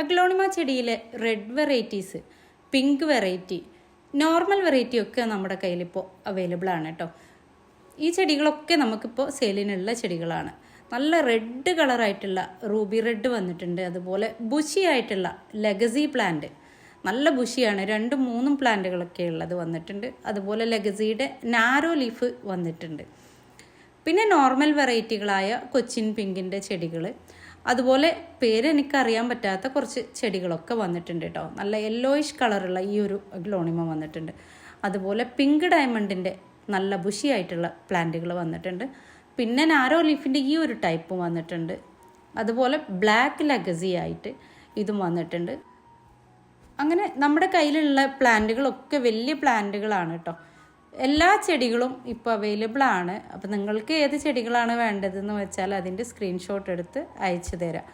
Aglaonema ചെടിയിലെ red varieties pink variety normal variety ഒക്കെ നമ്മുടെ കയ്യിലിപ്പോൾ available ആണ് കേട്ടോ ഈ ചെടികളൊക്കെ നമുക്കിപ്പോൾ സെയിലിനുള്ള ചെടികളാണ്. നല്ല റെഡ് കളറായിട്ടുള്ള റൂബി റെഡ് വന്നിട്ടുണ്ട്. അതുപോലെ ബുഷി ആയിട്ടുള്ള ലെഗസി പ്ലാന്റ് നല്ല ബുഷിയാണ് രണ്ടും മൂന്നും പ്ലാന്റുകളൊക്കെ ഉള്ളത് വന്നിട്ടുണ്ട്. അതുപോലെ ലെഗസിയുടെ നാരോ ലീഫ് വന്നിട്ടുണ്ട്. പിന്നെ നോർമൽ വെറൈറ്റികളായ കൊച്ചിൻ പിങ്കിന്റെ ചെടികൾ അതുപോലെ പേര് എനിക്കറിയാൻ പറ്റാത്ത കുറച്ച് ചെടികളൊക്കെ വന്നിട്ടുണ്ട് കേട്ടോ. നല്ല യെല്ലോയിഷ് കളറുള്ള ഈ ഒരു ഗ്ലോണിമ വന്നിട്ടുണ്ട്. അതുപോലെ പിങ്ക് ഡയമണ്ടിന്റെ നല്ല ബുഷിയായിട്ടുള്ള പ്ലാന്റുകൾ വന്നിട്ടുണ്ട്. പിന്നെ നാരോ ലീഫിന്റെ ഈ ഒരു ടൈപ്പ് വന്നിട്ടുണ്ട്. അതുപോലെ ബ്ലാക്ക് ലഗസി ആയിട്ട് ഇതും വന്നിട്ടുണ്ട്. അങ്ങനെ നമ്മുടെ കയ്യിലുള്ള പ്ലാന്റുകളൊക്കെ വലിയ പ്ലാന്റുകളാണ് കേട്ടോ. എല്ലാ ചെടികളും ഇപ്പോൾ അവൈലബിൾ ആണ്. അപ്പോൾ നിങ്ങൾക്ക് ഏത് ചെടികളാണ് വേണ്ടതെന്ന് വെച്ചാൽ അതിന്റെ സ്ക്രീൻഷോട്ട് എടുത്ത് അയച്ചു തരാം.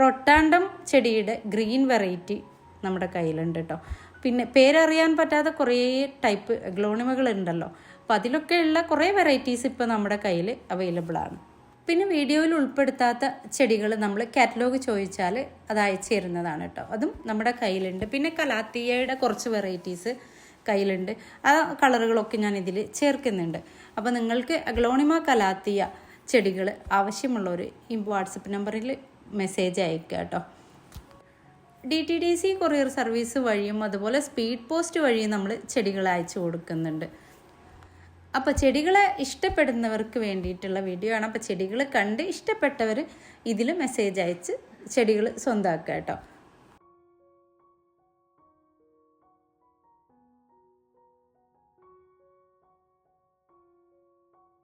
റൊട്ടാണ്ടം ചെടിയുടെ ഗ്രീൻ വെറൈറ്റി നമ്മുടെ കയ്യിലുണ്ട് കേട്ടോ പിന്നെ പേരറിയാൻ പറ്റാത്ത കുറേ ടൈപ്പ് ഗ്ലോണിമകൾ ഉണ്ടല്ലോ. അപ്പോൾ അതിലൊക്കെയുള്ള കുറേ വെറൈറ്റീസ് ഇപ്പോൾ നമ്മുടെ കയ്യിൽ അവൈലബിൾ ആണ്. പിന്നെ വീഡിയോയിൽ ഉൾപ്പെടുത്താത്ത ചെടികൾ നമ്മൾ കാറ്റലോഗ് ചോദിച്ചാൽ അത് അയച്ചു തരുന്നതാണ് കേട്ടോ അതും നമ്മുടെ കയ്യിലുണ്ട്. പിന്നെ കലാത്തിയയുടെ കുറച്ച് വെറൈറ്റീസ് കയ്യിലുണ്ട്. ആ കളറുകളൊക്കെ ഞാൻ ഇതിൽ ചേർക്കുന്നുണ്ട്. അപ്പോൾ നിങ്ങൾക്ക് അഗ്ലോണിമ കലാത്തിയ ചെടികൾ ആവശ്യമുള്ളവർ ഈ വാട്സപ്പ് നമ്പറിൽ മെസ്സേജ് അയക്കുക കേട്ടോ. D T D C courier service വഴിയും അതുപോലെ സ്പീഡ് പോസ്റ്റ് വഴിയും നമ്മൾ ചെടികൾ അയച്ചു കൊടുക്കുന്നുണ്ട്. അപ്പോൾ ചെടികളെ ഇഷ്ടപ്പെടുന്നവർക്ക് വേണ്ടിയിട്ടുള്ള വീഡിയോ ആണ്. അപ്പോൾ ചെടികൾ കണ്ട് ഇഷ്ടപ്പെട്ടവർ ഇതിൽ മെസ്സേജ് അയച്ച് ചെടികൾ സ്വന്തമാക്കുക കേട്ടോ.